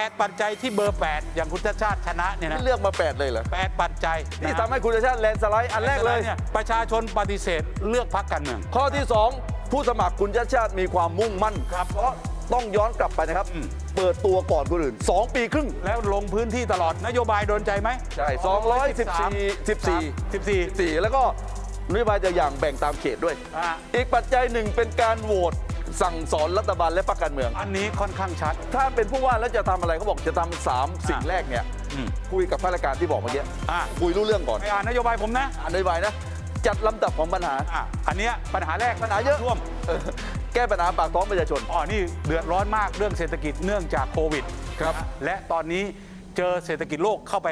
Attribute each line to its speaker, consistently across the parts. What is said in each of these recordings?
Speaker 1: 8 ปัจจัยที่เบอร์ 8 อย่างคุณชาติชาติชนะเนี่ยนะ
Speaker 2: นี่เลือกมา 8 เลยเหรอ
Speaker 1: 8 ปัจจัย
Speaker 2: ที่
Speaker 1: นะ
Speaker 2: ทำให้คุณชาติชาติแลนด์สไลด์อันแรกเลย
Speaker 1: นี่ประชาชนปฏิเสธเลือกพักการเมือง
Speaker 2: ข้อที่ 2 ผู้สมัครคุณชาติชาติมีความมุ่งมั่น
Speaker 1: ครับ
Speaker 2: เพราะต้องย้อนกลับไปนะครับ
Speaker 1: อืม
Speaker 2: เปิดตัวก่อนคนอื่น 2 ปีครึ่ง
Speaker 1: แล้วลงพื้นที่ตลอดนโยบายโดนใจไหม
Speaker 2: ใช่214 14
Speaker 1: 14
Speaker 2: 4แล้วก็นโยบายจะอย่างแบ่งตามเขตด้วย
Speaker 1: อะ
Speaker 2: อีกปัจจัยหนึ่งเป็นการโหวต สั่งสอนรัฐบาลและพรรคการเมือง
Speaker 1: อันนี้ค่อนข้างชัด
Speaker 2: ถ้าเป็นผู้ว่าแล้วจะทำอะไรเขาบอกจะทำสามสิ่งแรกเนี่ย
Speaker 1: อืม
Speaker 2: คุยกับข้าราชการที่บอกเมื่อกี้
Speaker 1: อะ
Speaker 2: คุยรู้เรื่องก่อน
Speaker 1: ไปอ่านนโยบายผมนะ
Speaker 2: อ่านนโยบายนะ จัดลำดับของปัญหา
Speaker 1: อะอันเนี้ยปัญหาแรก
Speaker 2: ปัญหาเยอะ
Speaker 1: ท่วม
Speaker 2: เออแก้ปัญหาปากท้องประชาชน
Speaker 1: อ๋อนี่เดือดร้อนมากเรื่องเศรษฐกิจเนื่องจากโควิด
Speaker 2: ครับ
Speaker 1: นะและตอนนี้เจอเศรษฐกิจโลกเข้าไป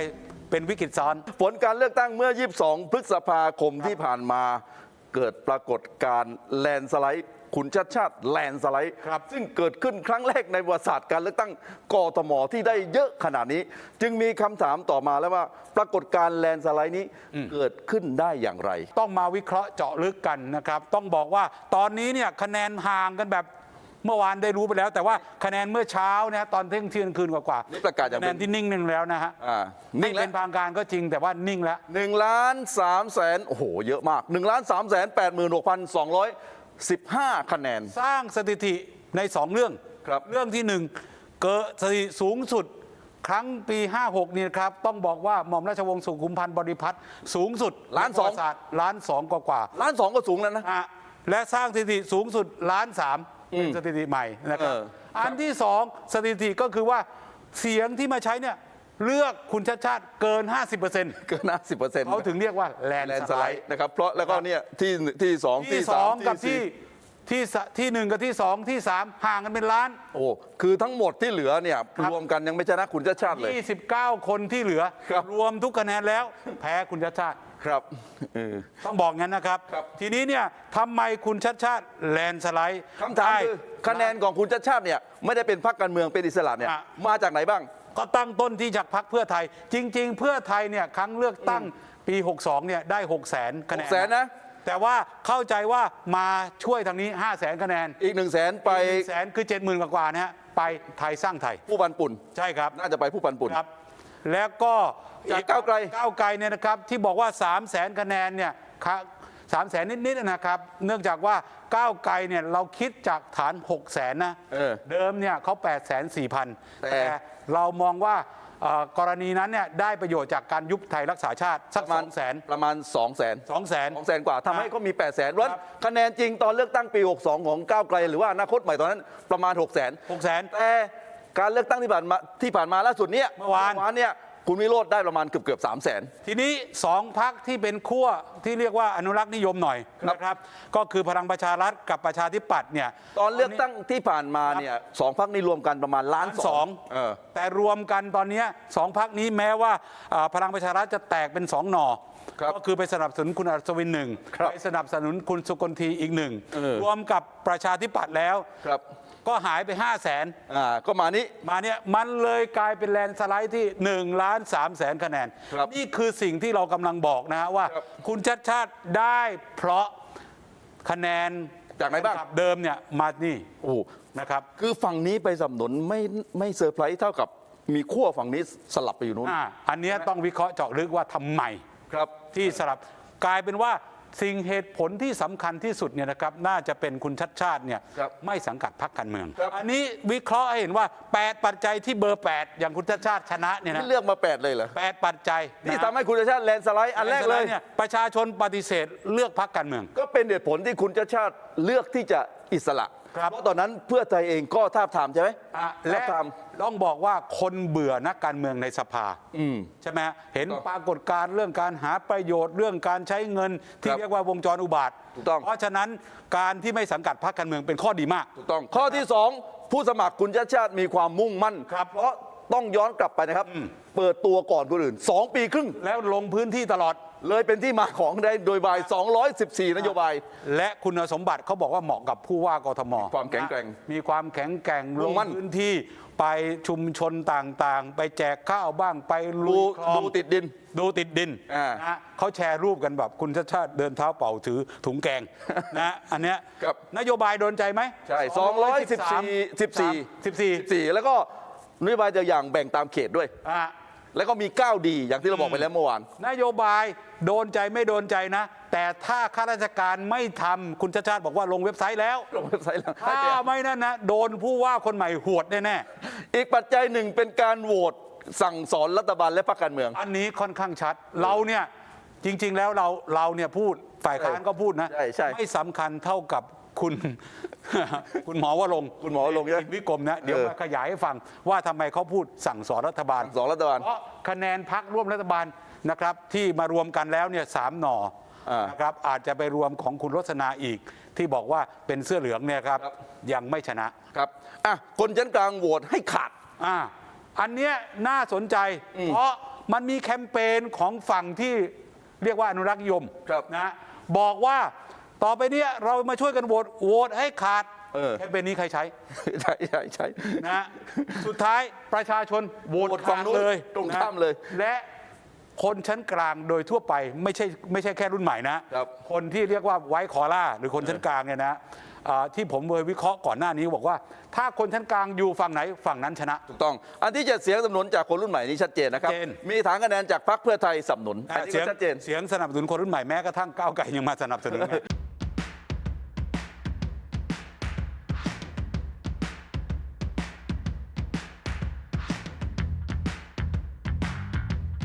Speaker 1: เป็นวิกฤตซ้อน
Speaker 2: ผลการเลือกตั้งเมื่อ 22 พฤษภาคมที่ผ่านมา เกิดปรากฏการณ์แลนด์สไลด์ คุณชัดชาติแลนด์สไลด์
Speaker 1: ครับ
Speaker 2: ซึ่งเกิดขึ้นครั้งแรกในประวัติศาสตร์การเลือกตั้งกทมที่ได้เยอะขนาดนี้ จึงมีคำถามต่อมาแล้วว่า ปรากฏการณ์แลนด์สไลด์นี้เกิดขึ้นได้อย่างไร
Speaker 1: ต้องมาวิเคราะห์เจาะลึกกันนะครับ ต้องบอกว่าตอนนี้เนี่ยคะแนนห่างกันแบบเมื่อวานได้รู้ไปแล้ว แต่ว่าคะแนนเมื่อเช้าเนี่ยตอนเที่ยงเที่ยงคืนกว่า
Speaker 2: นี่ประกาศอย่าง
Speaker 1: คะแนนที่นิ่งหนึ่งแล้วนะฮะ
Speaker 2: อ่า
Speaker 1: ไม่
Speaker 2: นิ่งแล้
Speaker 1: เป็
Speaker 2: วน
Speaker 1: ทางการก็จริงแต่ว่านิ่งแล้ว
Speaker 2: หนึ่งล้านสามแสนโอ้โห เยอะมาก1ล้านสามแสนแปดหมื่นหกพันสองร้อย สิบห้าคะแนน
Speaker 1: สร้างสถิติในสองเรื่อง
Speaker 2: ครับ
Speaker 1: เรื่องที่หนึ่งเกิดสถิติสูงสุดครั้งปี 56 นี่นะครับ ต้องบอกว่าหม่อมราชวงศ์สุขุมพันธ์บริพัตรสูงสุด
Speaker 2: ล้านสอง
Speaker 1: ใประวัติศาสตร์ล้านสองกว่าๆ
Speaker 2: ล้านสองก็สูงแล้วนะ
Speaker 1: อะและสร้างสถิติสูงสุดล้านสามเป็นสถิติใหม่นะครับ
Speaker 2: เออ
Speaker 1: อันที่สองสถิติก็คือว่าเสียงที่มาใช้เนี่ย เลือกคุณชาติชาติเกิน 50%
Speaker 2: เกินห้าสิบเปอร์เซ็นต์
Speaker 1: เขาถึงเรียกว่าแลน
Speaker 2: แลน
Speaker 1: ด์
Speaker 2: ด์
Speaker 1: ส
Speaker 2: ส
Speaker 1: ไล
Speaker 2: ไล
Speaker 1: ด์
Speaker 2: ด์นะครับเพราะแล้วก็เนี่ยที่ที่สอง
Speaker 1: ที่
Speaker 2: ที่
Speaker 1: ส
Speaker 2: สา
Speaker 1: อ
Speaker 2: ม
Speaker 1: งกับ
Speaker 2: สี่
Speaker 1: ที่ที่สะที่หนึ่งกับที่สองที่สามห่างกันเป็นล้าน
Speaker 2: โอ้คือทั้งหมดที่เหลือเนี่ย
Speaker 1: ครับ
Speaker 2: รวมกันยังไม่ชนะคุณชาติชาติเลย
Speaker 1: 29 คนที่เหลือ
Speaker 2: ครับ
Speaker 1: รวมทุกคะแนนแล้ว แพ้คุณชาติชาติ
Speaker 2: ครับเออ
Speaker 1: ต้องบอกงั้นนะครับ
Speaker 2: ครับ
Speaker 1: ทีนี้เนี่ยทำไมคุณชาติชาติแลนด์สไลด์
Speaker 2: คำถาม
Speaker 1: ได้
Speaker 2: คือคะแนนของคุณชาติชาติเนี่ยไม่ได้เป็นพรรคการเมืองเป็นอิสระเนี่ย
Speaker 1: อะ
Speaker 2: มาจากไหนบ้าง
Speaker 1: ก็ตั้งต้นที่จากพักเพื่อไทย จริง ๆ เพื่อไทยเนี่ยครั้งเลือกตั้งปี 62เนี่ยได้6 0 0 0 0 0คะแนน
Speaker 2: 600,000นะ
Speaker 1: แต่ว่าเข้าใจว่ามาช่วยทางนี้ 5 0 0 0 0 0คะแนน
Speaker 2: อีกหนึ่งแสนไป
Speaker 1: แสนคือ 70,000 กว่าๆนะฮะไปไทยสร้างไทย
Speaker 2: ผู้ปันปุ่น
Speaker 1: ใช่ครับ
Speaker 2: น่าจะไปผู้ปันปุ่น
Speaker 1: ครับ แล้วก็
Speaker 2: จากก้าวไกล
Speaker 1: ก้าวไกลเนี่ยนะครับที่บอกว่า 3 0 0 0 0 0คะแนนเนี่ยสามแสนนิดๆนะครับ เนื่องจากว่า ก้าวไกลเนี่ยเราคิดจากฐาน 6 0 0 0 0นนะ
Speaker 2: เออ
Speaker 1: เดิมเนี่ยเขา8 4 0 0 0
Speaker 2: แต่
Speaker 1: แต่เรามองว่าเอ่อกรณีนั้นเนี่ยได้ประโยชน์จากการยุบไทยรักษาชาติ สัก
Speaker 2: ประ
Speaker 1: ส
Speaker 2: มา
Speaker 1: อ
Speaker 2: ณ
Speaker 1: งแสน
Speaker 2: ประมาณ2 0 0 0 0 0
Speaker 1: สองแสน
Speaker 2: 2แสนกว่าทำให้เขามี8 0 0 0 0 0เพราะฉะนั้น
Speaker 1: ครับ
Speaker 2: คะแนนจริงตอนเลือกตั้งปี 62 ของก้าวไกล หรือว่าอนาคตใหม่ตอนนั้นประมาณ6 0 0 0 0 0
Speaker 1: หกแสน
Speaker 2: แต่การเลือกตั้งที่ผ่านมาที่ผ่านมาล่าสุดเนี่ย
Speaker 1: เมื่อวาน
Speaker 2: เนี่ย คุณวิโรธได้ประมาณเกือบเกือบสามแสน
Speaker 1: ทีนี้สองพักที่เป็นขั้วที่เรียกว่าอนุรักษ์นิยมหน่อย
Speaker 2: ครับ
Speaker 1: นะครับ ก็คือพลังประชารัฐกับประชาธิปัตย์เนี่ย
Speaker 2: ตอนเลือกตั้งที่ผ่านมาเนี่ยสองพักนี้รวมกันประมาณล้าน
Speaker 1: ล้าน
Speaker 2: ส
Speaker 1: ส
Speaker 2: อ
Speaker 1: องง
Speaker 2: เออ
Speaker 1: แต่รวมกันตอนเนี้ยสองพักนี้แม้ว่าอ่าพลังประชารัฐจะแตกเป็นสองหน่อ
Speaker 2: ครับ
Speaker 1: ก็คือไปสนับสนุนคุณอัศวินหนึ่ง
Speaker 2: ครับ
Speaker 1: ไปสนับสนุนคุณสุกลทีอีกหนึ่ง
Speaker 2: เออ
Speaker 1: รวมกับประชาธิปัตย์แล้ว
Speaker 2: ครับ
Speaker 1: ก็หายไป 5 0 0แสน
Speaker 2: อ่าก็มานี้
Speaker 1: มาเนี่ยมันเลยกลายเป็นแลนด์สไลด์ที่1ล้าน3แสนคะแนน
Speaker 2: ครับ
Speaker 1: นี่คือสิ่งที่เรากำลังบอกนะฮะว่า
Speaker 2: ครับ
Speaker 1: คุณชัดชาติได้เพราะคะแนน
Speaker 2: จากไหนบ้าง
Speaker 1: เดิมเนี่ยมานี่
Speaker 2: โอ้
Speaker 1: นะครับ
Speaker 2: คือฝั่งนี้ไปสนับสนุนไม่ไม่เซอร์ไพรส์เท่ากับมีขั้วฝั่งนี้สลับไปอยู่นู้น
Speaker 1: อ่าอันเนี้ยต้องวิเคราะห์เจาะลึกว่าทำไม
Speaker 2: ครับ
Speaker 1: ที่สลับกลายเป็นว่า สิ่งเหตุผลที่สำคัญที่สุดเนี่ยนะครับน่าจะเป็นคุณชัดชาติเนี่ย
Speaker 2: ครับ
Speaker 1: ไม่สังกัดพรรคการเมือง
Speaker 2: ครับ
Speaker 1: อันนี้วิเคราะห์ให้เห็นว่า 8 ปัจจัยที่เบอร์ 8 อย่างคุณชัดชาติชนะเนี่ยนะ
Speaker 2: นี่เลือกมา 8 เลยเหรอ
Speaker 1: แปดปัจจัย
Speaker 2: ที่
Speaker 1: นะ
Speaker 2: ทำให้คุณชาติชาติแลนด์สไลด์อันแรกเลย
Speaker 1: นี่ประชาชนปฏิเสธเลือกพรรคการเมือง
Speaker 2: ก็เป็นเหตุผลที่คุณชาติชาติเลือกที่จะอิสระ
Speaker 1: ครับ
Speaker 2: เพราะตอนนั้นเพื่อไทยเองก็ทาบทามใช่ไหม
Speaker 1: อะ
Speaker 2: ทา
Speaker 1: และ
Speaker 2: บทาม
Speaker 1: ต้องบอกว่าคนเบื่อนักการเมืองในสภา
Speaker 2: อืม
Speaker 1: ใช่ไหมฮะเห็น
Speaker 2: ถูกต้อง
Speaker 1: ปรากฏการณ์เรื่องการหาประโยชน์เรื่องการใช้เงินที่
Speaker 2: ครับ
Speaker 1: เรียกว่าวงจรอุบาท
Speaker 2: ถูกต้อง
Speaker 1: เพราะฉะนั้นการที่ไม่สังกัดพรรคการเมืองเป็นข้อดีมาก
Speaker 2: ถูกต้องข้อที่สองผู้สมัครคุณชาติชาติมีความมุ่งมั่น
Speaker 1: ครับ
Speaker 2: เพราะ ต้องย้อนกลับไปนะครับ เปิดตัวก่อนคนอื่น 2 ปีครึ่ง
Speaker 1: แล้วลงพื้นที่ตลอด
Speaker 2: เลยเป็นที่มาของได้โดยบาย 214 นโยบาย
Speaker 1: และคุณสมบัติเขาบอกว่าเหมาะกับผู้ว่ากทม
Speaker 2: ความแข็งแกร่ง
Speaker 1: มีความแข็งแกร่ง
Speaker 2: มุ่
Speaker 1: ล
Speaker 2: ง
Speaker 1: ง
Speaker 2: มั่น
Speaker 1: พื้นที่ไปชุมชนต่างๆ ไปแจกข้าวบ้างไปลุ
Speaker 2: ดู
Speaker 1: ยคลอง
Speaker 2: ดูติดดิน
Speaker 1: ดูติดดิน
Speaker 2: อ่า
Speaker 1: นะฮะเขาแชร์รูปกันแบบคุณชาติชาติเดินเท้าเป่าถือถุงแกงนะฮะอันเนี้ย
Speaker 2: ครับ
Speaker 1: นโยบายโดนใจไหม
Speaker 2: ใช่214 14
Speaker 1: 14
Speaker 2: 14แล้วก็ นโยบายตัวอย่างแบ่งตามเขตด้วย
Speaker 1: อะ
Speaker 2: แล้วก็มี 9 ดีอย่างที่เราบอกไปแล้วเมื่อวาน
Speaker 1: นโยบายโดนใจไม่โดนใจนะ แต่ถ้าข้าราชการไม่ทำคุณชาติชาติบอกว่าลงเว็บไซต์แล้ว
Speaker 2: ลงเว็บไซต์แล้ว
Speaker 1: ถ้าไม่นั่นนะ โดนผู้ว่าคนใหม่หวดแน่
Speaker 2: อีกปัจจัยหนึ่งเป็นการโหวตสั่งสอนรัฐบาลและพรรคการเมือง
Speaker 1: ๆอันนี้ค่อนข้างชัด เราเนี่ยจริง ๆ แล้วเราเราเนี่ยพูดฝ่ายค้านก็พูดนะ
Speaker 2: ใช่ใช่
Speaker 1: ไม่สำคัญเท่ากับ คุณ คุณหมอวรงค์
Speaker 2: คุณหมอวรงค์ใช่ไหม
Speaker 1: วิกรมนะเดี๋ยว
Speaker 2: เออ
Speaker 1: มาขยายให้ฟังว่าทำไมเขาพูดสั่งสอนรัฐบาล
Speaker 2: สองรัฐบาล
Speaker 1: เพราะคะแนนพักร่วมรัฐบาลนะครับที่มารวมกันแล้วเนี่ยสามหน่อ
Speaker 2: อ่าน
Speaker 1: นะครับอาจจะไปรวมของคุณรสนาอีก ที่บอกว่าเป็นเสื้อเหลืองเนี่ยครับ
Speaker 2: ครับ
Speaker 1: ยังไม่ชนะ
Speaker 2: ครับอะคนชั้นกลางโหวตให้ขาด
Speaker 1: อ่าอันเนี้ยน่าสนใจ
Speaker 2: อืม
Speaker 1: เพราะมันมีแคมเปญของฝั่งที่เรียกว่าอนุรักษ์นิยม
Speaker 2: ครับ
Speaker 1: นะบอกว่า ต่อไปเนี้ยเรามาช่วยกันโหวตโหวตให้ขาด
Speaker 2: เออ
Speaker 1: แคมเปญนี้ใครใช้
Speaker 2: ใช่ใช่ใช่
Speaker 1: นะสุดท้ายประชาชนโหวต
Speaker 2: โหวตฝั่งนู้น
Speaker 1: เลย
Speaker 2: ตรง
Speaker 1: นะ
Speaker 2: ข้ามเลย
Speaker 1: และคนชั้นกลางโดยทั่วไปไม่ใช่ไม่ใช่แค่รุ่นใหม่นะครับคนที่เรียกว่าไว้คอล่าหรือคนชั้นกลางเนี่ยนะอ่าที่ผมเคยวิเคราะห์ก่อนหน้านี้บอกว่า ถ้าคนชั้นกลางอยู่ฝั่งไหนฝั่งนั้นชนะ
Speaker 2: ถูกต้อง อันที่จะเสียงสนับสนุนจากคนรุ่นใหม่นี้ชัดเจนนะครับ
Speaker 1: ชัดเจน
Speaker 2: มีฐานคะแนนจากพรรคเพื่อไทยสนับสนุน อันนี้
Speaker 1: เสีย
Speaker 2: ก็
Speaker 1: ง
Speaker 2: ชัดเจน
Speaker 1: เสียงสนับสนุนคนรุ่นใหม่แม้กระทั่งก้าวไก่ยังมาสนับสนุนไง